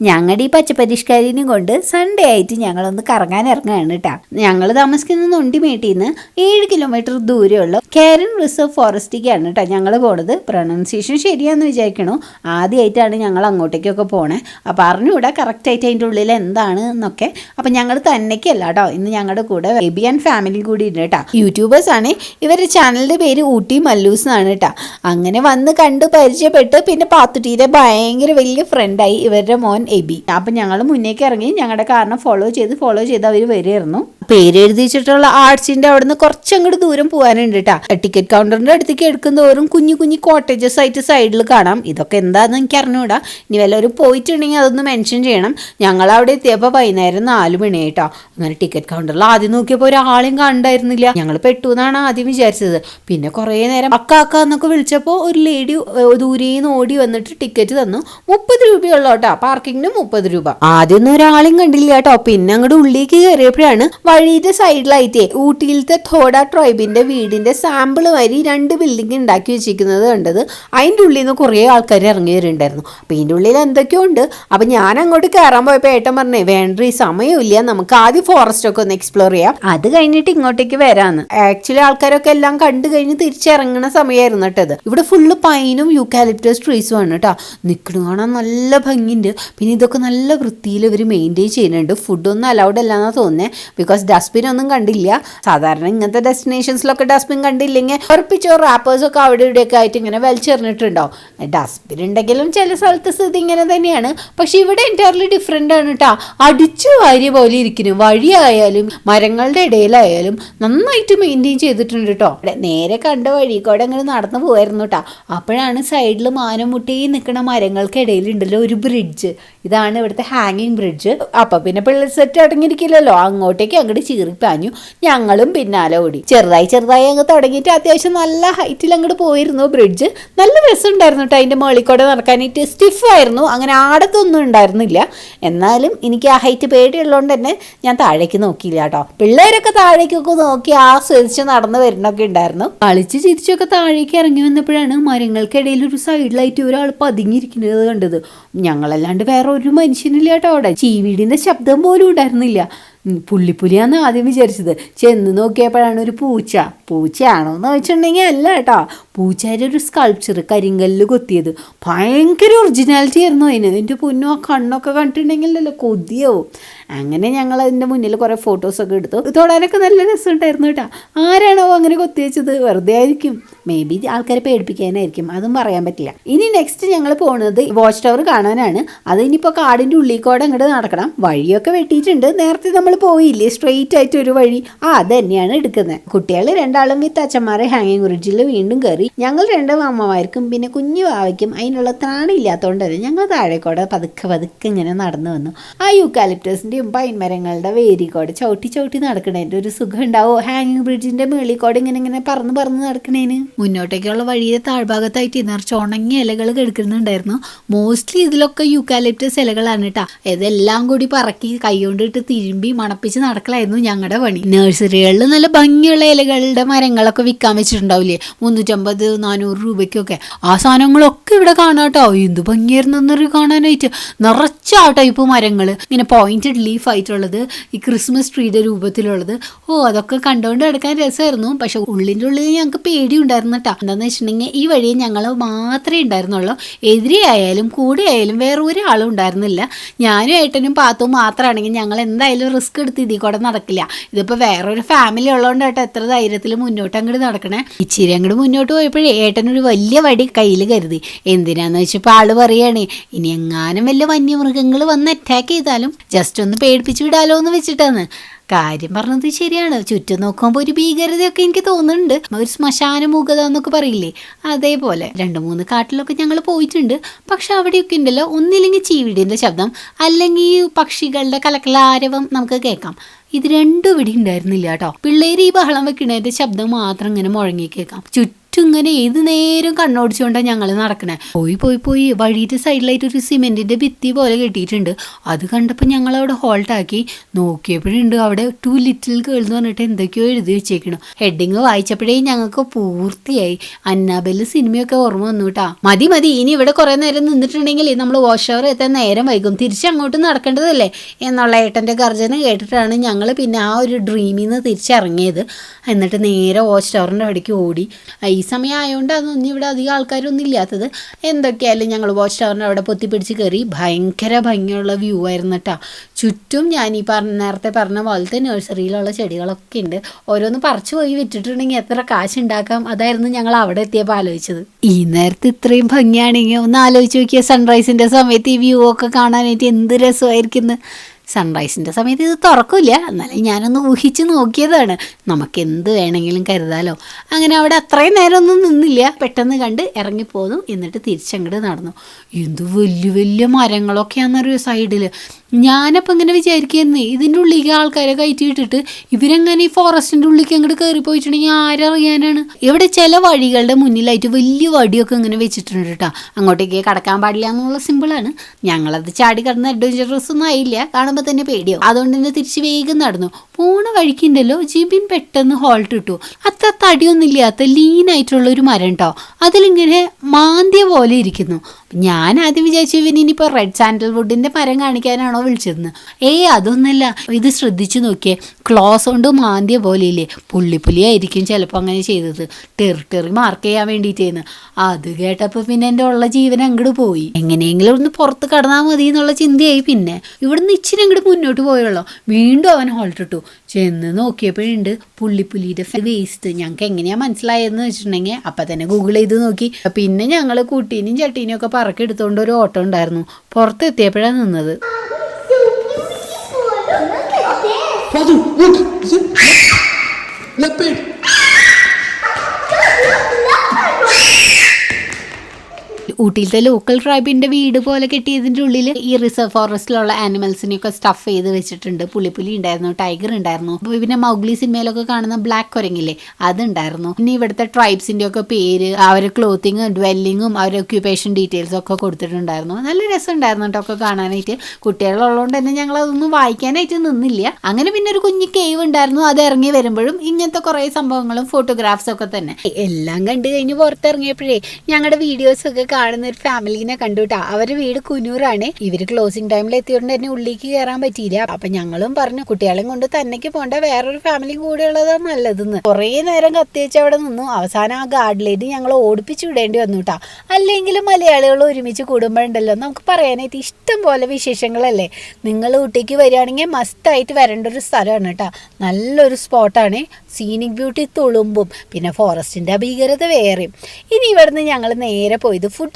ഞങ്ങളുടെ ഈ പച്ചപ്പരിഷ്കാരിനും കൊണ്ട് സൺഡേ ആയിട്ട് ഞങ്ങളൊന്ന് കറങ്ങാൻ ഇറങ്ങുകയാണ് കേട്ടോ ഞങ്ങൾ താമസിക്കുന്ന നൊണ്ടിമേട്ടിൽ നിന്ന് ഏഴ് കിലോമീറ്റർ ദൂരെയുള്ള കാരൻ റിസർവ് ഫോറസ്റ്റിലേക്കാണ് കേട്ടോ ഞങ്ങൾ പോണത്. പ്രൊണൗൺസിയേഷൻ ശരിയാന്ന് വിചാരിക്കണു. ആദ്യമായിട്ടാണ് ഞങ്ങൾ അങ്ങോട്ടേക്കൊക്കെ പോണേ. അപ്പോൾ അറിഞ്ഞുകൂടാ കറക്റ്റായിട്ട് അതിന്റെ ഉള്ളിൽ എന്താണ് എന്നൊക്കെ. അപ്പം ഞങ്ങൾ തന്നെക്കല്ല കേട്ടോ ഇന്ന് ഞങ്ങളുടെ കൂടെ ബേബി ആൻഡ് ഫാമിലി കൂടി ഉണ്ട് കേട്ടോ യൂട്യൂബേഴ്സ് ആണ്. ഇവരുടെ ചാനലിന്റെ പേര് ഊട്ടി മല്ലൂസ് എന്നാണ് കേട്ടോ അങ്ങനെ വന്ന് കണ്ട് പരിചയപ്പെട്ട് പിന്നെ പാത്തുട്ടീരെ ഭയങ്കര വലിയ ഫ്രണ്ടായി ഇവരുടെ മോൻ എബി അപ്പം ഞങ്ങൾ മുന്നേക്ക് ഇറങ്ങി ഞങ്ങളുടെ കാരണം ഫോളോ ചെയ്ത് ഫോളോ ചെയ്ത് അവർ വരികയായിരുന്നു പേര് എഴുതിച്ചിട്ടുള്ള ആർട്സിന്റെ അവിടുന്ന് കുറച്ചങ്ങോട്ട് ദൂരം പോകാനുണ്ട് കേട്ടാ ടിക്കറ്റ് കൗണ്ടറിന്റെ അടുത്തേക്ക് എടുക്കുന്നതോറും കുഞ്ഞു കുഞ്ഞു കോട്ടേജസ് ആയിട്ട് സൈഡിൽ കാണാം. ഇതൊക്കെ എന്താണെന്ന് എനിക്ക് അറിഞ്ഞൂടാ. ഇനി വല്ലവരും പോയിട്ടുണ്ടെങ്കിൽ അതൊന്ന് മെൻഷൻ ചെയ്യണം. ഞങ്ങൾ അവിടെ എത്തിയപ്പോൾ വൈകുന്നേരം നാല് മണി കേട്ടോ അങ്ങനെ ടിക്കറ്റ് കൗണ്ടറിൽ ആദ്യം നോക്കിയപ്പോൾ ഒരാളെയും കണ്ടായിരുന്നില്ല ഞങ്ങൾ പെട്ടു എന്നാണ് ആദ്യം വിചാരിച്ചത്. പിന്നെ കുറേ നേരം അക്ക അക്ക എന്നൊക്കെ വിളിച്ചപ്പോൾ ഒരു ലേഡി ദൂരേന്ന് ഓടി വന്നിട്ട് ടിക്കറ്റ് തന്നു. മുപ്പത് രൂപയുള്ളൂ കേട്ടോ പാർക്കിങ്ങിന് മുപ്പത് രൂപ. ആദ്യമൊന്നും ഒരാളും കണ്ടില്ല കേട്ടോ. പിന്നെ അങ്ങോട്ട് ഉള്ളിലേക്ക് കയറിയപ്പോഴാണ് വഴിയുടെ സൈഡിലായിട്ട് ഊട്ടിയിലത്തെ തോഡ ട്രൈബിന്റെ വീടിന്റെ സാമ്പിൾ വരി രണ്ട് ബിൽഡിംഗ് ഉണ്ടാക്കി വെച്ചിരിക്കുന്നത് കണ്ടത്. അതിന്റെ ഉള്ളിൽ നിന്ന് കുറേ ആൾക്കാർ ഇറങ്ങി വരുന്നുണ്ടായിരുന്നു അപ്പം ഇതിന്റെ ഉള്ളിൽ എന്തൊക്കെയോ ഉണ്ട്. അപ്പം ഞാൻ അങ്ങോട്ട് കയറാൻ പോയപ്പോൾ ഏട്ടൻ പറഞ്ഞേ വേണ്ട ഈ സമയമില്ല നമുക്ക് ആദ്യം ഫോറസ്റ്റ് ഒക്കെ ഒന്ന് എക്സ്പ്ലോർ ചെയ്യാം. അത് കഴിഞ്ഞിട്ട് ഇങ്ങോട്ടേക്ക് വരാന്ന്. ആക്ച്വലി ആൾക്കാരൊക്കെ എല്ലാം കണ്ടു കഴിഞ്ഞ് തിരിച്ചിറങ്ങുന്ന സമയമായിരുന്നു കേട്ടത് ഇവിടെ ഫുള്ള് പൈനും യൂക്കാലിപ്റ്റസ് ട്രീസും ആണ് കേട്ടോ. നിൽക്കണ കാണാൻ നല്ല ഭംഗിയുണ്ട്. പിന്നെ ഇതൊക്കെ നല്ല വൃത്തിയിൽ ഇവർ മെയിന്റെയിൻ ചെയ്യുന്നുണ്ട്. ഫുഡൊന്നും അലൗഡ് അല്ലാന്നാ തോന്നുന്നത് ബിക്കോസ് ഡസ്റ്റ്ബിൻ ഒന്നും കണ്ടില്ല. സാധാരണ ഇങ്ങനത്തെ ഡെസ്റ്റിനേഷൻസിലൊക്കെ ഡസ്റ്റ്ബിൻ കണ്ടില്ലെങ്കിൽ ഉറപ്പിച്ചോ റാപ്പേഴ്സൊക്കെ അവിടെ ഇവിടെയൊക്കെ ആയിട്ട് ഇങ്ങനെ വലിച്ചെറിഞ്ഞിട്ടുണ്ടാവും. ഡസ്റ്റ്ബിൻ ഉണ്ടെങ്കിലും ചില സ്ഥലത്ത് സ്ഥിതി ഇങ്ങനെ തന്നെയാണ്. പക്ഷെ ഇവിടെ എന്റയർലി ഡിഫറെന്റ് ആണ് കേട്ടോ അടിച്ചു വാരിയ പോലെ ഇരിക്കുന്നു. വഴിയായാലും മരങ്ങളുടെ ഇടയിലായാലും നന്നായിട്ട് മെയിന്റെയിൻ ചെയ്തിട്ടുണ്ട് കേട്ടോ നേരെ കണ്ട വഴി കൂടെ അങ്ങനെ നടന്നു പോയായിരുന്നു കേട്ടോ അപ്പോഴാണ് സൈഡിൽ മാനം മുട്ടി നിൽക്കുന്ന മരങ്ങൾക്കിടയിലുണ്ടല്ലോ ഒരു ബ്രിഡ്ജ് ഇതാണ് ഇവിടുത്തെ ഹാങ്ങിങ് ബ്രിഡ്ജ് അപ്പം പിന്നെ പിള്ളേർ സെറ്റ് അടങ്ങിയിരിക്കില്ലല്ലോ. അങ്ങോട്ടേക്ക് അങ്ങോട്ട് ചീറിപ്പാഞ്ഞു. ഞങ്ങളും പിന്നാലെ ഓടി. ചെറുതായി ചെറുതായി അങ്ങ് തുടങ്ങിയിട്ട് അത്യാവശ്യം നല്ല ഹൈറ്റിൽ അങ്ങോട്ട് പോയിരുന്നു ബ്രിഡ്ജ് നല്ല രസമുണ്ടായിരുന്നു കേട്ടോ അതിന്റെ മുകളിൽ നടക്കാനായിട്ട് സ്റ്റിഫായിരുന്നു അങ്ങനെ ആടത്തൊന്നും ഉണ്ടായിരുന്നില്ല. എന്നാലും എനിക്ക് ആ ഹൈറ്റ് പേടിയുള്ളതുകൊണ്ട് തന്നെ ഞാൻ താഴേക്ക് നോക്കിയില്ല കേട്ടോ പിള്ളേരൊക്കെ താഴേക്കൊക്കെ നോക്കി ആസ്വദിച്ച് നടന്നു വരുന്നൊക്കെ ഉണ്ടായിരുന്നു. കളിച്ച് ചിരിച്ചൊക്കെ താഴേക്ക് ഇറങ്ങി വന്നപ്പോഴാണ് മരങ്ങൾക്കിടയിൽ ഒരു സൈഡിലായിട്ട് ഒരാൾ പതുങ്ങിയിരിക്കുന്നത് കണ്ടത്. ഞങ്ങളല്ലാണ്ട് വേറെ ഒരു മനുഷ്യനില്ല കേട്ടോ അവിടെ. ചീവീടിന്റെ ശബ്ദം പോലും ഉണ്ടായിരുന്നില്ല. പുള്ളിപ്പുലിയാന്ന് ആദ്യം വിചാരിച്ചത്. ചെന്ന് നോക്കിയപ്പോഴാണ് ഒരു പൂച്ച. പൂച്ചയാണോ എന്ന് വെച്ചിട്ടുണ്ടെങ്കിൽ അല്ല കേട്ടോ പൂച്ചയുടെ ഒരു സ്കൾപ്ചർ കരിങ്കല്ലിൽ കൊത്തിയത്. ഭയങ്കര ഒറിജിനാലിറ്റി ആയിരുന്നു അതിന്. എന്റെ പൊന്നു ആ കണ്ണൊക്കെ കണ്ടിട്ടുണ്ടെങ്കിലല്ലോ കൊതിയാവും. അങ്ങനെ ഞങ്ങൾ അതിന്റെ മുന്നിൽ കുറേ ഫോട്ടോസൊക്കെ എടുത്തു. തൊടാനൊക്കെ നല്ല രസമുണ്ടായിരുന്നു കേട്ടോ ആരാണോ അങ്ങനെ കൊത്തി വെച്ചത്? വെറുതെ ആയിരിക്കും. മേ ബി ആൾക്കാരെ പേടിപ്പിക്കാനായിരിക്കും. അതും പറയാൻ പറ്റില്ല. ഇനി നെക്സ്റ്റ് ഞങ്ങൾ പോകുന്നത് വാച്ച് ടവർ കാണാനാണ്. അത് ഇനിയിപ്പോൾ കാടിന്റെ ഉള്ളിൽ കൂടെ അങ്ങോട്ട് നടക്കണം. വഴിയൊക്കെ വെട്ടിയിട്ടുണ്ട്. നേരത്തെ നമ്മൾ പോയില്ലേ സ്ട്രെയിറ്റ് ആയിട്ട് ഒരു വഴി. ആ അത് തന്നെയാണ് എടുക്കുന്നത്. കുട്ടികൾ രണ്ടാളും വിത്ത് അച്ഛന്മാരെ ഹാങ്ങിങ് ബ്രിഡ്ജിൽ വീണ്ടും കയറി. ഞങ്ങൾ രണ്ടും അമ്മമാർക്കും പിന്നെ കുഞ്ഞു വാവയ്ക്കും അതിനുള്ള ത്രാണില്ലാത്തതുകൊണ്ട് തന്നെ ഞങ്ങൾ താഴേക്കോടെ പതുക്കെ പതുക്കെ ഇങ്ങനെ നടന്നു വന്നു. ആ യൂക്കാലിപ്റ്റസിന്റെയും പൈൻ മരങ്ങളുടെ വേരിക്കോടെ ചവിട്ടി ചവിട്ടി നടക്കണേന്റെ ഒരു സുഖം ഉണ്ടാവും? ഹാങ്ങിങ് ബ്രിഡ്ജിന്റെ മേളിക്കോടെ ഇങ്ങനെ ഇങ്ങനെ പറന്ന് പറന്ന് നടക്കണേന്. മുന്നോട്ടേക്കുള്ള വഴിയുടെ താഴ്ഭാഗത്തായിട്ട് നിറച്ച് ഉണങ്ങിയ ഇലകൾ കിടക്കുന്നുണ്ടായിരുന്നു. മോസ്റ്റ്ലി ഇതിലൊക്കെ യൂക്കാലിപ്റ്റസ് ഇലകളാണ് കേട്ടോ ഇതെല്ലാം കൂടി പറക്കി കൈകൊണ്ടിട്ട് തിരുമ്പി മണപ്പിച്ച് നടക്കലായിരുന്നു ഞങ്ങളുടെ പണി. നഴ്സറികളിൽ നല്ല ഭംഗിയുള്ള ഇലകളുടെ മരങ്ങളൊക്കെ വിൽക്കാൻ വെച്ചിട്ടുണ്ടാവില്ലേ മുന്നൂറ്റമ്പത് നാനൂറ് രൂപയ്ക്കൊക്കെ. ആ സാധനങ്ങളൊക്കെ ഇവിടെ കാണാട്ടോ. എന്ത് ഭംഗിയായിരുന്നു എന്നൊരു കാണാനായിട്ട്. നിറച്ച ആ ടൈപ്പ് മരങ്ങൾ ഇങ്ങനെ പോയിന്റഡ് ലീഫ് ആയിട്ടുള്ളത് ഈ ക്രിസ്മസ് ട്രീയുടെ രൂപത്തിലുള്ളത്. ഓ അതൊക്കെ കണ്ടുകൊണ്ട് എടുക്കാൻ രസമായിരുന്നു പക്ഷെ ഉള്ളിന്റെ ഉള്ളിൽ ഞങ്ങൾക്ക് പേടിയുണ്ടായിരുന്നു കേട്ടോ എന്താണെന്ന് വെച്ചിട്ടുണ്ടെങ്കിൽ ഈ വഴി ഞങ്ങൾ മാത്രമേ ഉണ്ടായിരുന്നുള്ളൂ. എതിരെ ആയാലും കൂടെ ആയാലും വേറെ ഒരാളും ഉണ്ടായിരുന്നില്ല. ഞാനും ഏട്ടനും പാത്തും മാത്രമാണെങ്കിൽ ഞങ്ങൾ എന്തായാലും റിസ്ക് എടുത്ത് ഇതിൽ കൂടെ നടക്കില്ല. ഇതിപ്പോൾ വേറൊരു ഫാമിലി ഉള്ളതുകൊണ്ട് കേട്ടോ എത്ര ധൈര്യത്തിൽ മുന്നോട്ട് അങ്ങോട്ട് നടക്കണേ? ഇച്ചിരി അങ്ങോട്ട് മുന്നോട്ട് പോയപ്പോഴേ ഏട്ടനൊരു വലിയ വടി കയ്യിൽ കരുതി. എന്തിനാന്ന് വെച്ചപ്പോൾ ആൾ പറയണേ ഇനി എങ്ങാനും വലിയ വന്യമൃഗങ്ങൾ വന്ന് അറ്റാക്ക് ചെയ്താലും ജസ്റ്റ് ഒന്ന് പേടിപ്പിച്ച് വിടാലോ എന്ന് വെച്ചിട്ടാണ് കാര്യം പറഞ്ഞത് ശരിയാണ്. ചുറ്റും നോക്കുമ്പോൾ ഒരു ഭീകരതയൊക്കെ എനിക്ക് തോന്നുന്നുണ്ട്. ഒരു ശ്മശാന മുഖത എന്നൊക്കെ പറയില്ലേ? അതേപോലെ. രണ്ട് മൂന്ന് കാട്ടിലൊക്കെ ഞങ്ങൾ പോയിട്ടുണ്ട്. പക്ഷെ അവിടെയൊക്കെ ഉണ്ടല്ലോ. ഒന്നില്ലെങ്കിൽ ചീവിടിന്റെ ശബ്ദം അല്ലെങ്കിൽ പക്ഷികളുടെ കലക്കലാരവം നമുക്ക് കേൾക്കാം. ഇത് രണ്ടും ഇവിടെ ഉണ്ടായിരുന്നില്ല കേട്ടോ. പിള്ളേർ ഈ ബഹളം വെക്കണതിന്റെ ശബ്ദം മാത്രം ഇങ്ങനെ മുഴങ്ങി കേൾക്കാം. ചുറ്റും ചുറ്റും ഇങ്ങനെ ഏത് നേരം കണ്ണോടിച്ചുകൊണ്ടാണ് ഞങ്ങൾ നടക്കണേ? പോയി പോയി പോയി. വഴിയിട്ട് സൈഡിലായിട്ട് ഒരു സിമെന്റിന്റെ ഭിത്തി പോലെ കെട്ടിയിട്ടുണ്ട്. അത് കണ്ടപ്പോൾ ഞങ്ങൾ അവിടെ ഹോൾട്ടാക്കി നോക്കിയപ്പോഴുണ്ട് അവിടെ ടു ലിറ്റിൽ ഗേൾ എന്ന് പറഞ്ഞിട്ട് എന്തൊക്കെയോ എഴുതി വെച്ചേക്കണം. ഹെഡിങ് വായിച്ചപ്പോഴേ ഞങ്ങൾക്ക് പൂർത്തിയായി. അന്നാബെല്ല് സിനിമയൊക്കെ ഓർമ്മ വന്നു കേട്ടാ. മതി മതി. ഇനി ഇവിടെ കുറെ നേരം നിന്നിട്ടുണ്ടെങ്കിൽ നമ്മൾ വാഷ് അവർ എത്താൻ നേരം വൈകും. തിരിച്ചങ്ങോട്ട് നടക്കേണ്ടതല്ലേ? എന്നുള്ള ഏട്ടന്റെ ഗർജന കേട്ടിട്ടാണ് ഞങ്ങൾ പിന്നെ ആ ഒരു ഡ്രീമിൽ നിന്ന് തിരിച്ചിറങ്ങിയത്. എന്നിട്ട് നേരെ വാഷ് ടവറിന്റെ അവിടേക്ക് ഓടി. ഈ സമയം ആയതുകൊണ്ട് അതൊന്നും ഇവിടെ അധികം ആൾക്കാരൊന്നും ഇല്ലാത്തത്. എന്തൊക്കെയായാലും ഞങ്ങൾ വാച്ച് ടവറിന്റെ അവിടെ പൊത്തിപ്പിടിച്ച് കയറി ഭയങ്കര ഭംഗിയുള്ള വ്യൂ ആയിരുന്നു കേട്ടോ ചുറ്റും ഞാൻ ഈ പറഞ്ഞ നേരത്തെ പറഞ്ഞ പോലത്തെ നഴ്സറിയിലുള്ള ചെടികളൊക്കെ ഉണ്ട് ഓരോന്ന് പറിച്ചു പോയി വിറ്റിട്ടുണ്ടെങ്കിൽ എത്ര കാശ് ഉണ്ടാക്കാം അതായിരുന്നു ഞങ്ങൾ അവിടെ എത്തിയപ്പോൾ ആലോചിച്ചത്. ഈ നേരത്തെ ഇത്രയും ഭംഗിയാണെങ്കിൽ ഒന്ന് ആലോചിച്ച് നോക്കിയ സൺറൈസിന്റെ സമയത്ത് ഈ വ്യൂ ഒക്കെ കാണാനായിട്ട് എന്ത് രസമായിരിക്കുന്നു. സൺറൈസിന്റെ സമയത്ത് ഇത് തുറക്കില്ല. എന്നാലും ഞാനൊന്ന് ഊഹിച്ച് നോക്കിയതാണ്. നമുക്ക് എന്ത് വേണമെങ്കിലും കരുതാലോ. അങ്ങനെ അവിടെ അത്രയും നേരമൊന്നും നിന്നില്ല. പെട്ടെന്ന് കണ്ട് ഇറങ്ങിപ്പോന്നു. എന്നിട്ട് തിരിച്ചങ്ങോട്ട് നടന്നു. എന്ത് വലിയ വലിയ മരങ്ങളൊക്കെയാണെന്നൊരു സൈഡിൽ ഞാനപ്പോൾ ഇങ്ങനെ വിചാരിക്കുന്നത് ഇതിന്റെ ഉള്ളിലേക്ക് ആൾക്കാരെ കയറ്റിയിട്ടിട്ട് ഇവരെങ്ങനെ ഈ ഫോറസ്റ്റിന്റെ ഉള്ളിലേക്ക് അങ്ങോട്ട് കയറി പോയിട്ടുണ്ടെങ്കിൽ ആരറിയാനാണ് ഇവിടെ ചില വഴികളുടെ മുന്നിലായിട്ട് വലിയ വടിയൊക്കെ ഇങ്ങനെ വെച്ചിട്ടുണ്ട് കേട്ടോ അങ്ങോട്ടേക്ക് കടക്കാൻ പാടില്ല എന്നുള്ള സിമ്പിളാണ് ഞങ്ങളത് ചാടി കടന്ന അഡ്വഞ്ചറസ് ഒന്നും ആയില്ല. കാണുമ്പോൾ തന്നെ പേടിയോ അതുകൊണ്ട് തന്നെ തിരിച്ച് വേഗം നടന്നു. പോണ വഴിക്കുണ്ടല്ലോ ജിബിൻ പെട്ടെന്ന് ഹോൾട്ട് ഇട്ടു. അത്ര തടിയൊന്നുമില്ലാത്ത ലീനായിട്ടുള്ള ഒരു മരം കേട്ടോ അതിലിങ്ങനെ മാന്തിയ പോലെ ഇരിക്കുന്നു. ഞാൻ ആദ്യം വിചാരിച്ചു ഇവൻ ഇനിയിപ്പോൾ റെഡ് സാൻഡൽ വുഡിന്റെ മരം കാണിക്കാനാണോ വിളിച്ചതെന്ന്? ഏയ് അതൊന്നല്ല. ഇത് ശ്രദ്ധിച്ചു നോക്കിയേ. ക്ലോസ് കൊണ്ട് മാന്തിയ പോലെ ഇല്ലേ പുള്ളിപ്പുലിയായിരിക്കും ചിലപ്പോൾ അങ്ങനെ ചെയ്തത്. ടെറി മാർക്ക് ചെയ്യാൻ വേണ്ടിയിട്ടേന്ന്. അത് കേട്ടപ്പോൾ പിന്നെ എന്റെ ഉള്ള ജീവൻ അങ്ങോട്ട് പോയി. എങ്ങനെയെങ്കിലും ഒന്ന് പുറത്ത് കടന്നാൽ മതി എന്നുള്ള ചിന്തയായി പിന്നെ. ഇവിടുന്ന് ഇച്ചിരി അങ്ങോട്ട് മുന്നോട്ട് പോയുള്ളൂ. വീണ്ടും അവൻ ഹോൾട്ടിട്ടു ചെന്ന് നോക്കിയപ്പോഴുണ്ട് പുള്ളിപ്പുലിയുടെ വേസ്റ്റ് ഞങ്ങൾക്ക് എങ്ങനെയാ മനസ്സിലായതെന്ന് വെച്ചിട്ടുണ്ടെങ്കിൽ അപ്പം തന്നെ ഗൂഗിൾ ചെയ്ത് നോക്കി. പിന്നെ ഞങ്ങൾ കുട്ടീനും ചട്ടീനും ഒക്കെ പറക്കെടുത്തുകൊണ്ട് ഒരു ഓട്ടോ ഉണ്ടായിരുന്നു. പുറത്തെത്തിയപ്പോഴാണ് നിന്നത്. Faz um. Assim. Look! ഊട്ടിയിലത്തെ ലോക്കൽ ട്രൈബിന്റെ വീട് പോലെ കെട്ടിയതിന്റെ ഉള്ളിൽ ഈ റിസർവ് ഫോറസ്റ്റിലുള്ള ആനിമൽസിനെയൊക്കെ സ്റ്റഫ് ചെയ്ത് വെച്ചിട്ടുണ്ട്. പുളിപ്പുലി ഉണ്ടായിരുന്നു ടൈഗർ ഉണ്ടായിരുന്നു. പിന്നെ മൗഗ്ലി സിനിമയിലൊക്കെ കാണുന്ന ബ്ലാക്ക് കുരങ്ങില്ലേ അതുണ്ടായിരുന്നു. പിന്നെ ഇവിടുത്തെ ട്രൈബ്സിന്റെ ഒക്കെ പേര് അവരുടെ ക്ലോത്തിങ് ഡ്വെല്ലിങ്ങും അവരുടെ ഒക്യുപ്പേഷൻ ഡീറ്റെയിൽസ് ഒക്കെ കൊടുത്തിട്ടുണ്ടായിരുന്നു. നല്ല രസമുണ്ടായിരുന്നു കേട്ടോ ഒക്കെ കാണാനായിട്ട്. കുട്ടികളുള്ളതുകൊണ്ട് തന്നെ ഞങ്ങൾ അതൊന്നും വായിക്കാനായിട്ട് നിന്നില്ല. അങ്ങനെ പിന്നെ ഒരു കുഞ്ഞു കേവ് ഉണ്ടായിരുന്നു അത് ഇറങ്ങി വരുമ്പോഴും ഇങ്ങനത്തെ കുറേ സംഭവങ്ങളും ഫോട്ടോഗ്രാഫ്സ് ഒക്കെ തന്നെ. എല്ലാം കണ്ടു കഴിഞ്ഞ് പുറത്തിറങ്ങിയപ്പോഴേ ഞങ്ങളുടെ വീഡിയോസ് ഒക്കെ കാണുന്ന ഒരു ഫാമിലിനെ കണ്ടു കേട്ടോ അവരുടെ വീട് കുനൂറാണ് ഇവർ ക്ലോസിംഗ് ടൈമിൽ എത്തിയോണ്ട് തന്നെ ഉള്ളിലേക്ക് കയറാൻ പറ്റിയില്ല. അപ്പൊ ഞങ്ങളും പറഞ്ഞു കുട്ടികളെയും കൊണ്ട് തന്നെക്ക് പോണ്ട. വേറൊരു ഫാമിലി കൂടെ ഉള്ളതാ നല്ലതെന്ന്. കുറേ നേരം കത്തിവെച്ച് അവിടെ നിന്നു. അവസാനം ആ ഗാർഡിലേക്ക് ഞങ്ങൾ ഓടിപ്പിച്ചു വിടേണ്ടി വന്നു കേട്ടോ അല്ലെങ്കിലും മലയാളികൾ ഒരുമിച്ച് കൂടുമ്പോഴുണ്ടല്ലോ നമുക്ക് പറയാനായിട്ട് ഇഷ്ടം പോലെ വിശേഷങ്ങളല്ലേ? നിങ്ങൾ ഊട്ടിക്ക് വരികയാണെങ്കിൽ മസ്റ്റായിട്ട് വരേണ്ട ഒരു സ്ഥലമാണ് കേട്ടോ നല്ലൊരു സ്പോട്ടാണ് സീനിക് ബ്യൂട്ടി തുളുമ്പും. പിന്നെ ഫോറസ്റ്റിന്റെ ഭീകരത വേറെയും. ഇനി ഇവിടുന്ന് ഞങ്ങൾ നേരെ പോയത് ഫുഡ്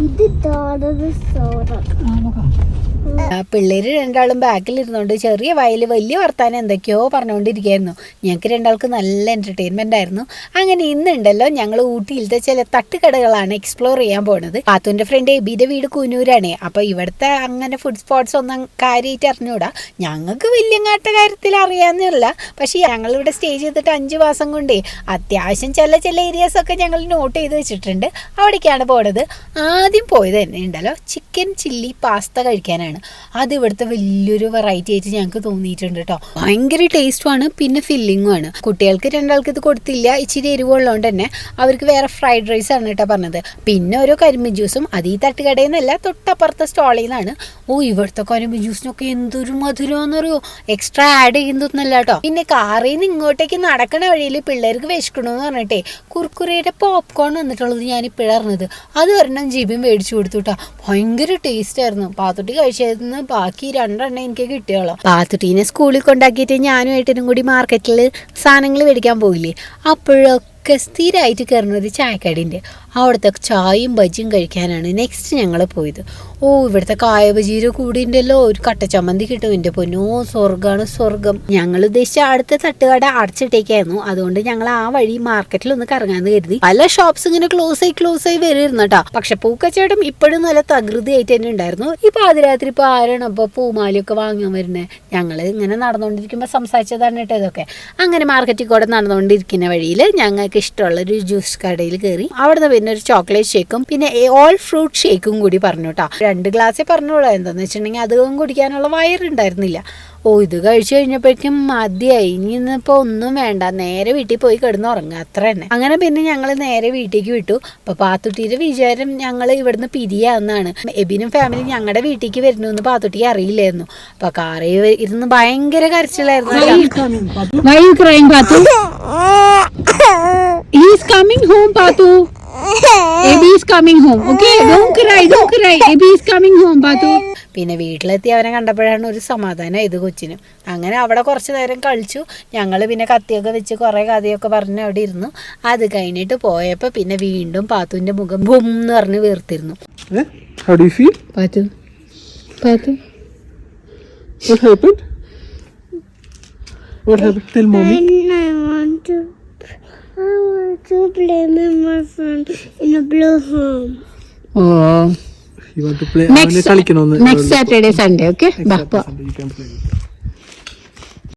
ഇത് ആ പിള്ളേര് രണ്ടാളും ബാക്കിൽ ഇരുന്നുകൊണ്ട് ചെറിയ വയൽ വലിയ വർത്താനം എന്തൊക്കെയോ പറഞ്ഞുകൊണ്ടിരിക്കുകയായിരുന്നു ഞങ്ങൾക്ക് രണ്ടാൾക്ക് നല്ല എന്റർടൈൻമെന്റ് ആയിരുന്നു. അങ്ങനെ ഇന്നുണ്ടല്ലോ ഞങ്ങൾ ഊട്ടിയിലത്തെ ചില തട്ടുകടകളാണ് എക്സ്പ്ലോർ ചെയ്യാൻ പോണത്. പാത്തുവിന്റെ ഫ്രണ്ട് എബിയുടെ വീട് കുനൂരാണ്. അപ്പൊ ഇവിടുത്തെ അങ്ങനെ ഫുഡ് സ്പോട്ട്സ് ഒന്നും കാര്യമായിട്ട് അറിഞ്ഞുകൂടാ ഞങ്ങൾക്ക് വലിയങ്ങാട്ട കാര്യത്തിൽ അറിയാമെന്നല്ല പക്ഷേ ഞങ്ങൾ ഇവിടെ സ്റ്റേ ചെയ്തിട്ട് അഞ്ച് മാസം കൊണ്ടേ അത്യാവശ്യം ചില ചില ഏരിയാസ് ഒക്കെ ഞങ്ങൾ നോട്ട് ചെയ്ത് വെച്ചിട്ടുണ്ട്. അവിടേക്കാണ് പോണത്. ആദ്യം പോയത് തന്നെ ഉണ്ടല്ലോ ചിക്കൻ ചില്ലി പാസ്ത കഴിക്കാനാണ്. തന്നെയാണ്. അത് ഇവിടുത്തെ വലിയൊരു വെറൈറ്റി ആയിട്ട് ഞങ്ങൾക്ക് തോന്നിയിട്ടുണ്ട് കേട്ടോ ഭയങ്കര ടേസ്റ്റുമാണ് പിന്നെ ഫില്ലിങ്ങും ആണ്. കുട്ടികൾക്ക് രണ്ടാൾക്ക് ഇത് കൊടുത്തില്ല ഇച്ചിരി എരിവുള്ളതുകൊണ്ട് തന്നെ അവർക്ക് വേറെ ഫ്രൈഡ് റൈസ് ആണ് കേട്ടോ പറഞ്ഞത്. പിന്നെ ഓരോ കരിമ്പ് ജ്യൂസും അത് ഈ തട്ടുകടയിൽ നിന്നല്ല തൊട്ടപ്പുറത്തെ സ്റ്റോളിൽ നിന്നാണ്. ഓ ഇവിടുത്തെ കരിമ്പ് ജ്യൂസിനൊക്കെ എന്തൊരു മധുരമെന്നറിയോ എക്സ്ട്രാ ആഡ് ചെയ്യുന്നൊന്നല്ല കേട്ടോ പിന്നെ കാറിൽ നിന്ന് ഇങ്ങോട്ടേക്ക് നടക്കണ വഴിയിൽ പിള്ളേർക്ക് വിശക്കണമെന്ന് പറഞ്ഞിട്ടേ കുർക്കുറയുടെ പോപ്കോൺ വന്നിട്ടുള്ളത് ഞാൻ പിളർന്നത് അത് ഒരെണ്ണം ജീബിയും മേടിച്ചു കൊടുത്തു കേട്ടോ ഭയങ്കര ടേസ്റ്റ് ആയിരുന്നു. പാത്തുട്ടി കഴിച്ചതിന് ബാക്കി രണ്ടെണ്ണം എനിക്ക് കിട്ടിയോളാം. പാത്തുട്ടീനെ സ്കൂളിൽ കൊണ്ടാക്കിയിട്ട് ഞാനും ഏട്ടനും കൂടി മാർക്കറ്റിൽ സാധനങ്ങൾ മേടിക്കാൻ പോയില്ലേ? അപ്പോഴൊക്കെ സ്ഥിരമായിട്ട് കയറുന്നത് ചായക്കടീന്റെ. അവിടുത്തെ ചായയും ബജിയും കഴിക്കാനാണ് നെക്സ്റ്റ് ഞങ്ങൾ പോയത്. ഓ ഇവിടുത്തെ കായ കൂടി ഉണ്ടല്ലോ ഒരു കട്ടച്ചമ്മന്തി കിട്ടും. എന്റെ പൊന്നോ സ്വർഗമാണ് സ്വർഗം ഞങ്ങൾ ഉദ്ദേശിച്ച അടുത്ത തട്ടുകട അടച്ചിട്ടേക്കായിരുന്നു. അതുകൊണ്ട് ഞങ്ങൾ ആ വഴി മാർക്കറ്റിൽ ഒന്ന് കറങ്ങാന്ന് കരുതി. പല ഷോപ്സ് ഇങ്ങനെ ക്ലോസ് ആയി ക്ലോസ് ആയി വരുന്നു കേട്ടോ പക്ഷെ പൂക്കച്ചവടം ഇപ്പോഴും നല്ല തകൃതിയായിട്ട് തന്നെ ഉണ്ടായിരുന്നു. ഈ പാതിരാത്രി ഇപ്പോൾ ആരാണ് അപ്പോൾ പൂമാലയൊക്കെ വാങ്ങാൻ വരുന്നത് ഞങ്ങൾ ഇങ്ങനെ നടന്നുകൊണ്ടിരിക്കുമ്പോൾ സംസാരിച്ചതാണ് കേട്ടോ ഇതൊക്കെ. അങ്ങനെ മാർക്കറ്റിൽ കൂടെ നടന്നുകൊണ്ടിരിക്കുന്ന വഴിയിൽ ഞങ്ങൾക്ക് ഇഷ്ടമുള്ള ഒരു ജ്യൂസ് കടയിൽ കയറി അവിടുന്ന് പിന്നെ ഒരു ചോക്ലേറ്റ് ഷേക്കും പിന്നെ ഓൾ ഫ്രൂട്ട് ഷേക്കും കൂടി പറഞ്ഞു കേട്ടോ രണ്ട് ഗ്ലാസ്സേ പറഞ്ഞോളൂ. എന്താണെന്ന് വെച്ചിട്ടുണ്ടെങ്കിൽ അധികം കുടിക്കാനുള്ള വയറുണ്ടായിരുന്നില്ല ഓ ഇത് കഴിച്ചു കഴിഞ്ഞപ്പോഴേക്കും മതിയായി. ഇനി ഇന്നിപ്പോൾ ഒന്നും വേണ്ട. നേരെ വീട്ടിൽ പോയി കിടന്ന് ഉറങ്ങുക അത്ര തന്നെ. അങ്ങനെ പിന്നെ ഞങ്ങൾ നേരെ വീട്ടിലേക്ക് വിട്ടു. അപ്പോൾ പാത്തുട്ടിയുടെ വിചാരം ഞങ്ങൾ ഇവിടുന്ന് പിരിയാന്നാണ് എബിനും ഫാമിലി ഞങ്ങളുടെ വീട്ടിലേക്ക് വരുന്നു എന്ന് പാത്തുട്ടിക്ക് അറിയില്ലായിരുന്നു. അപ്പൊ കാറിൽ ഇരുന്ന് ഭയങ്കര കരച്ചിലായിരുന്നു home are Abby is coming home. Okay, don't cry, don't cry. Abby is coming home, Patu. പിന്നെ വീട്ടിലെത്തി അവനെ കണ്ടപ്പോഴാണ് ഒരു സമാധാനം ഇത് കൊച്ചിന് അങ്ങനെ അവിടെ കുറച്ച് നേരം കളിച്ചു ഞങ്ങൾ പിന്നെ കത്തിയൊക്കെ വെച്ച് കുറേ കഥയൊക്കെ പറഞ്ഞ് അവിടെ ഇരുന്നു അത് കഴിഞ്ഞിട്ട് പോയപ്പോൾ പിന്നെ വീണ്ടും പാത്തുവിന്റെ മുഖം ബും എന്ന് പറഞ്ഞ് വീർത്തിരുന്നു Eh? What happened? What happened? Tell mommy. I want to, play with my friend in a blue home. Oh. You want to play? Next, കളിക്കണമെന്ന് Saturday, Sunday, okay? Bye. You can play.